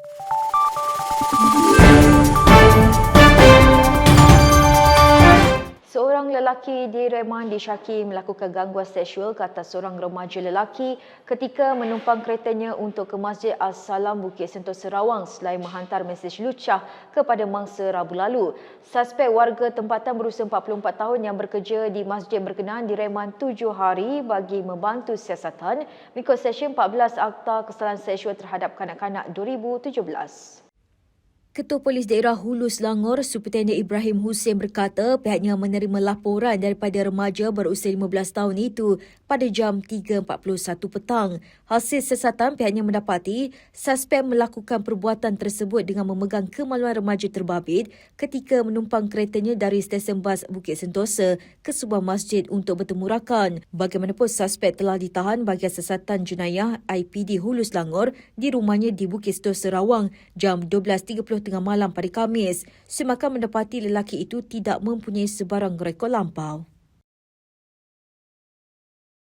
thank you lelaki di Reman disyaki melakukan gangguan seksual ke atas seorang remaja lelaki ketika menumpang keretanya untuk ke Masjid As-Salam Bukit Sentosa Sarawang selain menghantar mesej lucah kepada mangsa Rabu lalu. Suspek warga tempatan berusia 44 tahun yang bekerja di masjid berkenaan direman tujuh hari bagi membantu siasatan mengikut Seksyen 14 Akta Kesalahan Seksual Terhadap Kanak-kanak 2017. Ketua Polis Daerah Hulu Selangor, Superintendent Ibrahim Hussein berkata pihaknya menerima laporan daripada remaja berusia 15 tahun itu pada jam 3.41 petang. Hasil siasatan pihaknya mendapati suspek melakukan perbuatan tersebut dengan memegang kemaluan remaja terbabit ketika menumpang keretanya dari stesen bas Bukit Sentosa ke sebuah masjid untuk bertemu rakan. Bagaimanapun suspek telah ditahan bagi siasatan jenayah IPD Hulu Selangor di rumahnya di Bukit Sentosa Sarawang jam 12.30 tengah malam pada Khamis semakan mendapati lelaki itu tidak mempunyai sebarang rekod lampau.